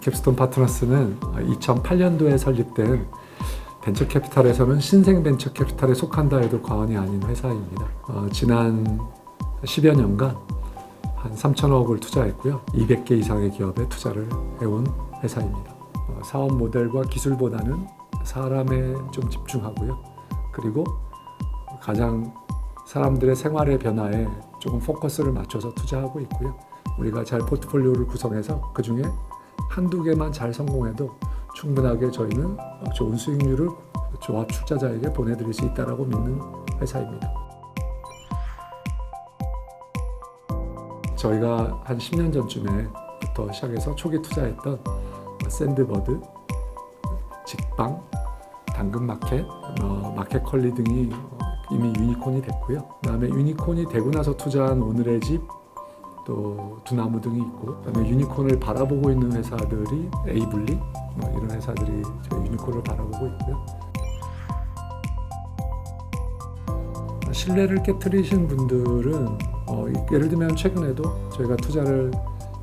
캡스톤 파트너스는 2008년도에 설립된 벤처 캐피탈에서는 신생 벤처 캐피탈에 속한다 해도 과언이 아닌 회사입니다. 어, 지난 10여 년간 한 3천억을 투자했고요. 200개 이상의 기업에 투자를 해온 회사입니다. 어, 사업 모델과 기술보다는 사람에 좀 집중하고요. 그리고 가장 사람들의 생활의 변화에 조금 포커스를 맞춰서 투자하고 있고요. 우리가 잘 포트폴리오를 구성해서 그 중에 한두 개만 잘 성공해도 충분하게 저희는 좋은 수익률을 조합 출자자에게 보내드릴 수 있다라고 믿는 회사입니다. 저희가 한 10년 전쯤에부터 시작해서 초기 투자했던 샌드버드, 직방, 당근마켓, 어, 마켓컬리 등이 이미 유니콘이 됐고요. 그다음에 유니콘이 되고 나서 투자한 오늘의 집, 또 두나무 등이 있고, 그다음에 유니콘을 바라보고 있는 회사들이 에이블리, 뭐 이런 회사들이 저희 유니콘을 바라보고 있고요. 신뢰를 깨뜨리신 분들은 어, 예를 들면 최근에도 저희가 투자를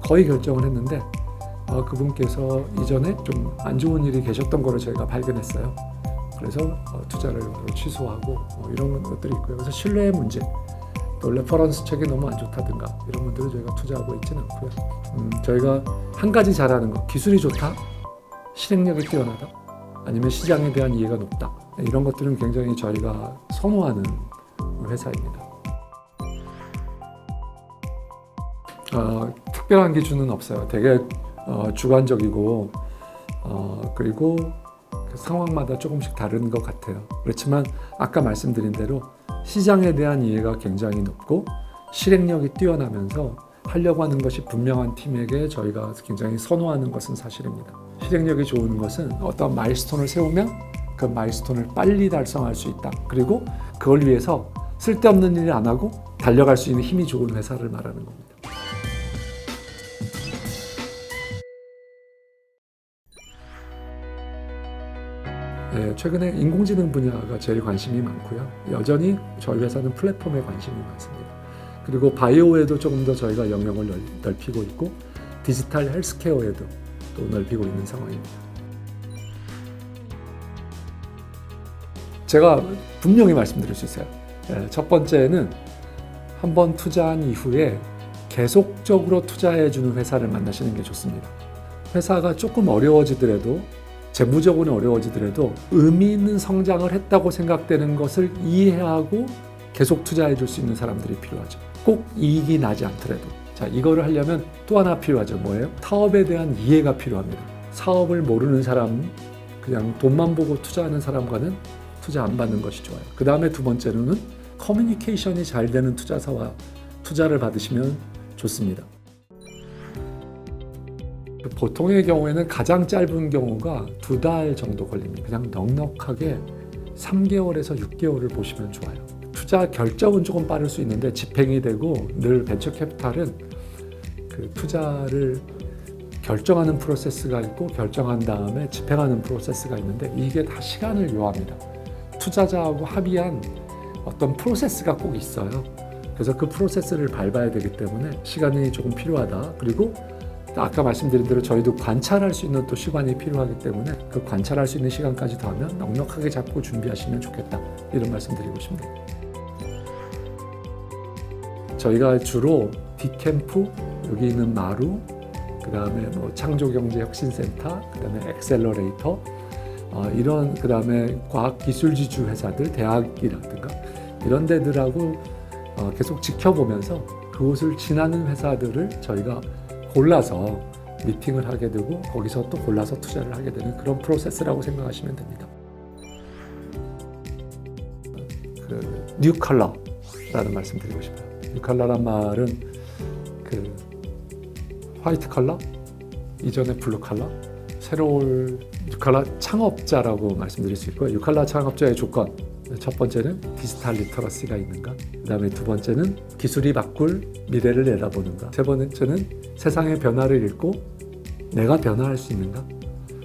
거의 결정을 했는데 어, 그분께서 이전에 좀 안 좋은 일이 계셨던 거를 저희가 발견했어요. 그래서 어, 투자를 취소하고 어, 이런 것들이 있고요. 그래서 신뢰의 문제, 또 레퍼런스 책이 너무 안 좋다든가 이런 분들은 저희가 투자하고 있지는 않고요. 음, 저희가 한 가지 잘하는 거, 기술이 좋다, 실행력이 뛰어나다, 아니면 시장에 대한 이해가 높다 이런 것들은 굉장히 저희가 선호하는 회사입니다. 어, 특별한 기준은 없어요. 되게 어, 주관적이고 어, 그리고 그 상황마다 조금씩 다른 것 같아요. 그렇지만 아까 말씀드린 대로 시장에 대한 이해가 굉장히 높고 실행력이 뛰어나면서 하려고 하는 것이 분명한 팀에게 저희가 굉장히 선호하는 것은 사실입니다. 실행력이 좋은 것은 어떤 마일스톤을 세우면 그 마일스톤을 빨리 달성할 수 있다. 그리고 그걸 위해서 쓸데없는 일안 하고 달려갈 수 있는 힘이 좋은 회사를 말하는 겁니다. 최근에 인공지능 분야가 제일 관심이 많고요. 여전히 저희 회사는 플랫폼에 관심이 많습니다. 그리고 바이오에도 조금 더 저희가 영역을 넓, 히고 있고 디지털 헬스케어에도 또 넓히고 있는 상황입니다. 제가 분명히 말씀드릴 수 있어요. 네, 첫 번째는 한번 투자한 이후에 계속적으로 투자해주는 회사를 만나시는 게 좋습니다. 회사가 조금 어려워지더라도 재무적으로 어려워지더라도 의미 있는 성장을 했다고 생각되는 것을 이해하고 계속 투자해 줄 수 있는 사람들이 필요하죠. 꼭 이익이 나지 않더라도. 자, 이거를 하려면 또 하나 필요하죠. 뭐예요? 사업에 대한 이해가 필요합니다. 사업을 모르는 사람, 그냥 돈만 보고 투자하는 사람과는 투자 안 받는 것이 좋아요. 그 다음에 두 번째로는 커뮤니케이션이 잘 되는 투자사와 투자를 받으시면 좋습니다. 보통의 경우에는 가장 짧은 경우가 두 달 정도 걸립니다. 그냥 넉넉하게 3개월에서 6개월을 보시면 좋아요. 투자 결정은 조금 빠를 수 있는데 집행이 되고 늘 벤처 캐피탈은 그 투자를 결정하는 프로세스가 있고 결정한 다음에 집행하는 프로세스가 있는데 이게 다 시간을 요합니다. 투자자하고 합의한 어떤 프로세스가 꼭 있어요. 그래서 그 프로세스를 밟아야 되기 때문에 시간이 조금 필요하다. 그리고 아까 말씀드린 대로 저희도 관찰할 수 있는 또 시간이 필요하기 때문에 그 관찰할 수 있는 시간까지 더하면 넉넉하게 잡고 준비하시면 좋겠다. 이런 말씀 드리고 싶네요. 저희가 주로 디캠프, 여기 있는 마루, 그 다음에 뭐 창조경제혁신센터, 그 다음에 엑셀러레이터, 어, 이런 그 다음에 과학기술지주 회사들, 대학이라든가 이런 데들하고 어, 계속 지켜보면서 그곳을 지나는 회사들을 저희가 골라서 미팅을 하게 되고 거기서 또 골라서 투자를 하게 되는 그런 프로세스라고 생각하시면 됩니다. 그 뉴컬러라는 말씀 드리고 싶어요. 뉴컬러란 말은 그 화이트 컬러, 이전에 블루 컬러, 새로운 뉴컬러 창업자라고 말씀드릴 수 있고요. 뉴컬러 창업자의 조건 첫 번째는 디지털 리터러시가 있는가? 그 다음에 두 번째는 기술이 바꿀 미래를 내다보는가? 세 번째는 세상의 변화를 읽고 내가 변화할 수 있는가?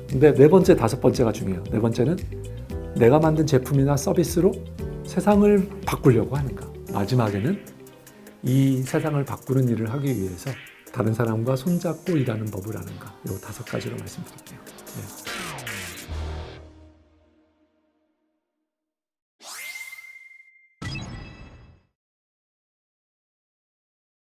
근데 네 번째, 다섯 번째가 중요해요. 네 번째는 내가 만든 제품이나 서비스로 세상을 바꾸려고 하는가? 마지막에는 이 세상을 바꾸는 일을 하기 위해서 다른 사람과 손잡고 일하는 법을 아는가? 이 다섯 가지로 말씀드릴게요. 네.